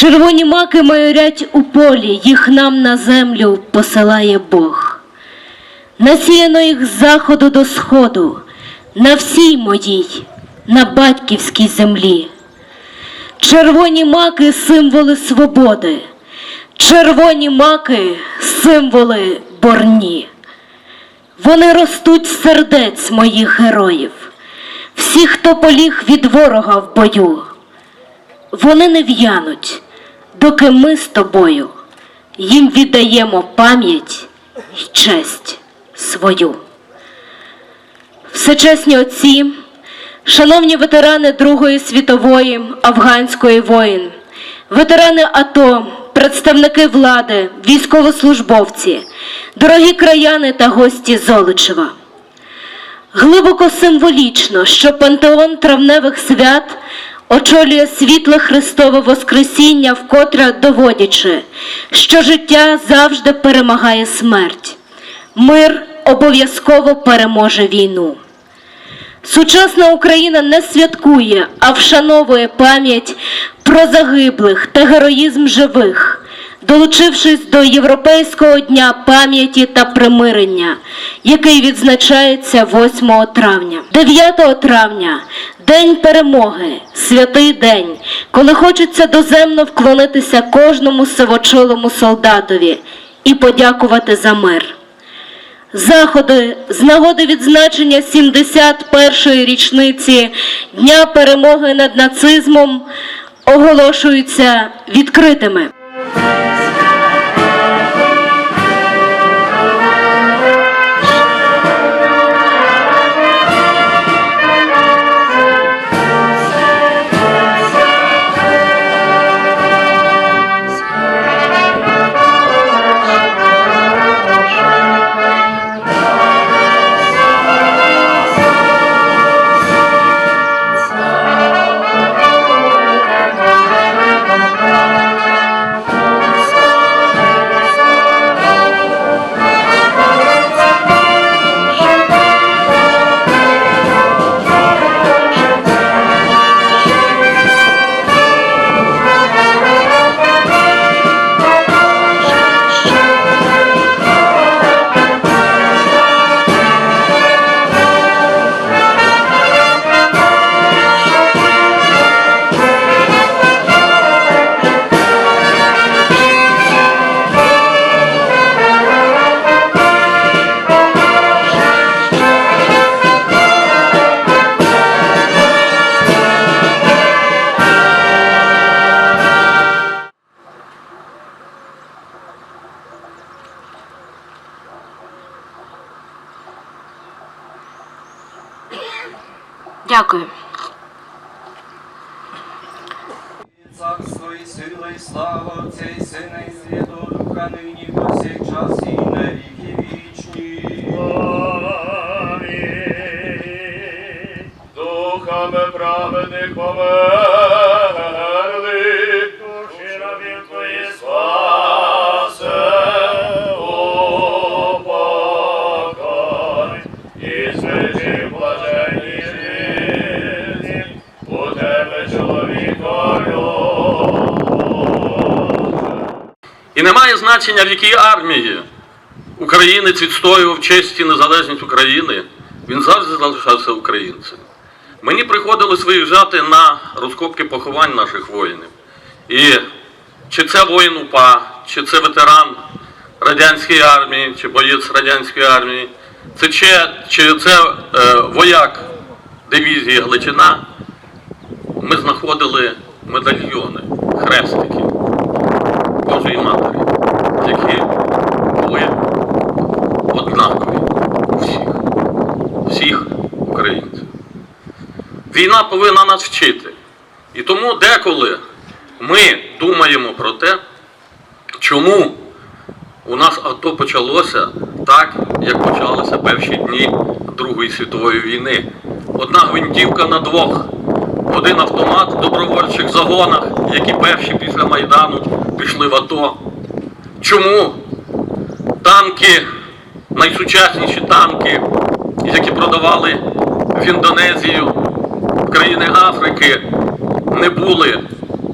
Червоні маки майорять у полі, їх нам на землю посилає Бог. Насіяно їх з заходу до сходу, на всій моїй, на батьківській землі. Червоні маки символи свободи, червоні маки символи борні. Вони ростуть сердець моїх героїв, всі, хто поліг від ворога в бою. Вони не в'януть, доки ми з тобою їм віддаємо пам'ять і честь свою. Всечесні отці, шановні ветерани Другої світової афганської воїн, ветерани АТО, представники влади, військовослужбовці, дорогі краяни та гості Золочева. Глибоко символічно, що пантеон травневих свят очолює світле Христове Воскресіння, вкотре доводячи, що життя завжди перемагає смерть. Мир обов'язково переможе війну. Сучасна Україна не святкує, а вшановує пам'ять про загиблих та героїзм живих, долучившись до Європейського дня пам'яті та примирення, який відзначається 8 травня. 9 травня День перемоги, святий день, коли хочеться доземно вклонитися кожному сивочолому солдатові і подякувати за мир. Заходи з нагоди відзначення 71-ї річниці Дня перемоги над нацизмом оголошуються відкритими. Дякую. Царство і сила, і слава Отця і Сина, і Святого Духа, нині повсякчас і на віки вічні. Амінь. Духами праведних померли, значення, в якій армії українець відстоював честь і незалежність України, він завжди залишався українцем. Мені приходилось виїжджати на розкопки поховань наших воїнів. І чи це воїн УПА, чи це ветеран радянської армії, чи боєць радянської армії, це чи, чи це е, вояк дивізії Гличина, ми знаходили медальйони, хрестики. Божої Матері, які були однакові у всіх, всіх українців. Війна повинна нас вчити. І тому деколи ми думаємо про те, чому у нас АТО почалося так, як почалися перші дні Другої світової війни. Одна гвинтівка на двох, один автомат в добровольчих загонах, які перші після Майдану пішли в АТО. Чому танки, найсучасніші танки, які продавали в Індонезію, країни Африки, не були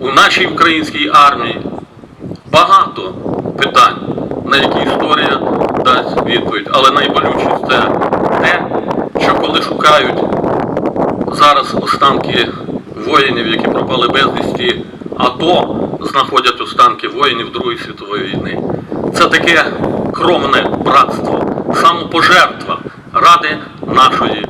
у нашій українській армії багато питань, на які історія дасть відповідь. Але найболючість це те, що коли шукають зараз останки воїнів, які пропали безвісті, АТО знаходять останки воїнів Другої світової війни. Це таке кровне братство, самопожертва ради нашої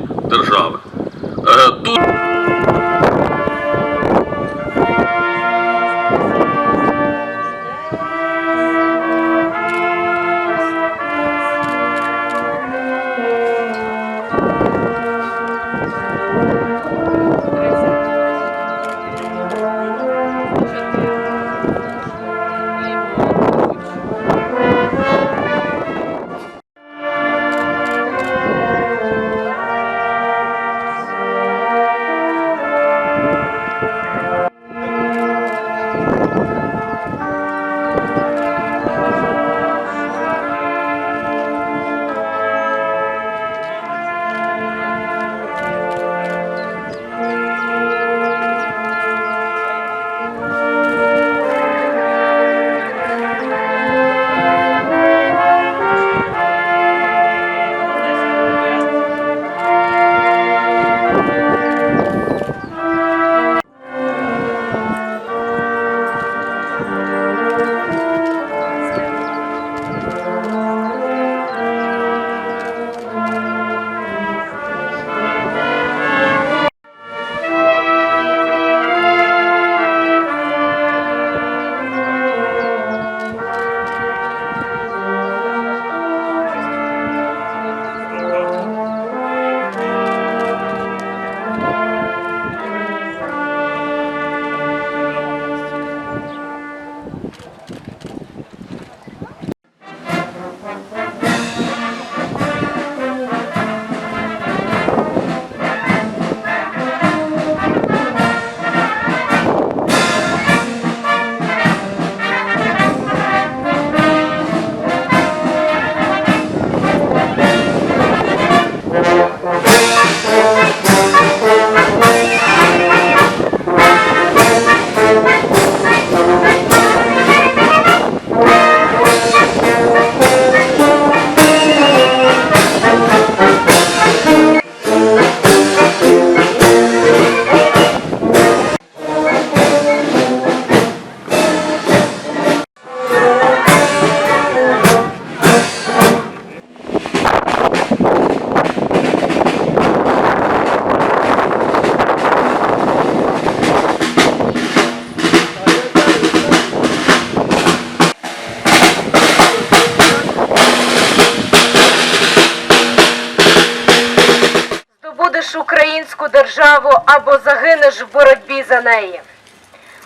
українську державу або загинеш в боротьбі за неї.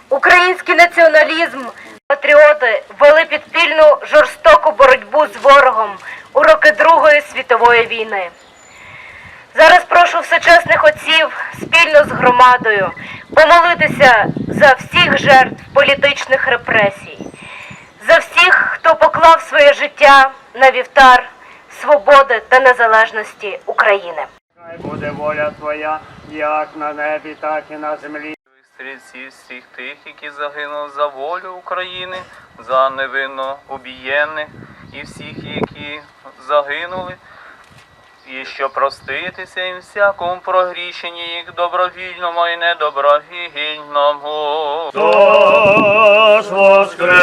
Український націоналізм, патріоти вели підпільну жорстоку боротьбу з ворогом у роки Другої світової війни. Зараз прошу всечесних отців спільно з громадою помолитися за всіх жертв політичних репресій, за всіх, хто поклав своє життя на вівтар свободи та незалежності України. Хай буде воля Твоя, як на небі, так і на землі. Стрільці всіх тих, які загинули за волю України, за невинно обієнних, і всіх, які загинули, і що проститися їм всякому прогрішенні їх добровільному і недобровільному. Тож воскресив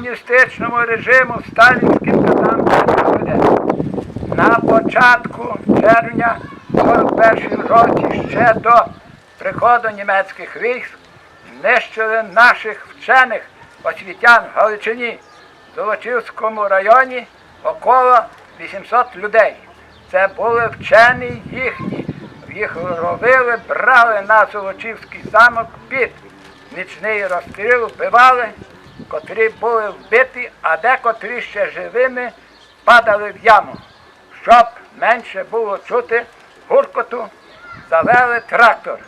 комуністичному режиму сталінським буде. На початку червня 41 році ще до приходу німецьких військ знищили наших вчених освітян в Галичині, в Золочівському районі около 800 людей. Це були вчені їхні. Їх робили, брали на Золочівський замок під нічний розстріл, вбивали, котрі були вбиті, а декотрі ще живими падали в яму. Щоб менше було чути гуркоту, завели трактор.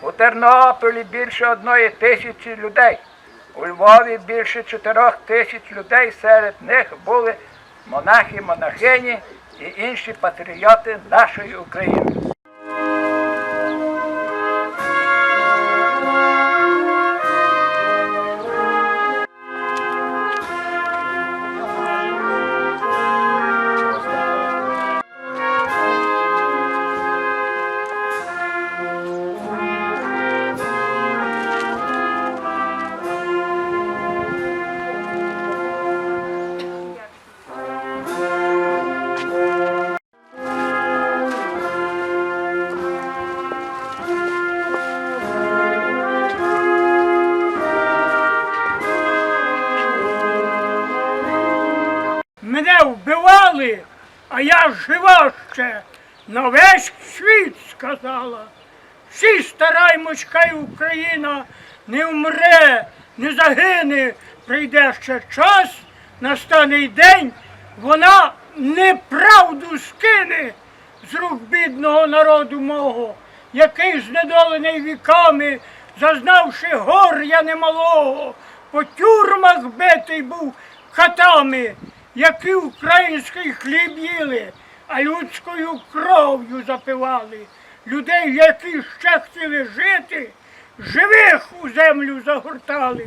У Тернополі більше одної тисячі людей. У Львові більше чотирьох тисяч людей, серед них були монахи, монахині і інші патріоти нашої України. Жива ще. На весь світ сказала. Всі стараймось, хай Україна не вмре, не загине. Прийде ще час, настане й день, вона неправду скине з рук бідного народу мого, який знедолений віками, зазнавши горя немалого, по тюрмах битий був катами, які український хліб їли, а людською кров'ю запивали. Людей, які ще хотіли жити, живих у землю загортали,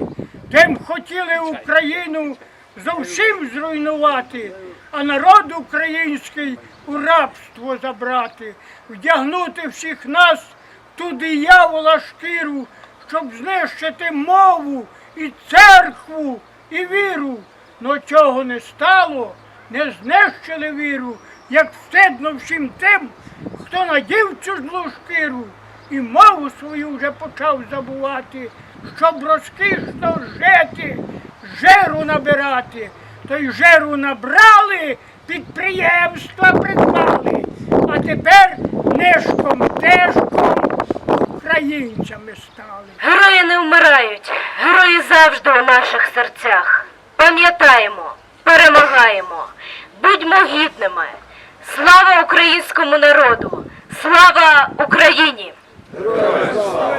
тим хотіли Україну зовсім зруйнувати, а народ український у рабство забрати, вдягнути всіх нас ту диявола шкіру, щоб знищити мову і церкву, і віру. Но чого не стало, не знищили віру, як встидно всім тим, хто надів цю злу шкіру і мову свою вже почав забувати, щоб розкішно жити, жиру набирати. То й жиру набрали, підприємства придбали, а тепер нишком тежком українцями стали. Герої не вмирають, герої завжди у наших серцях. Пам'ятаємо, перемагаємо, будьмо гідними. Слава українському народу! Слава Україні! Слава!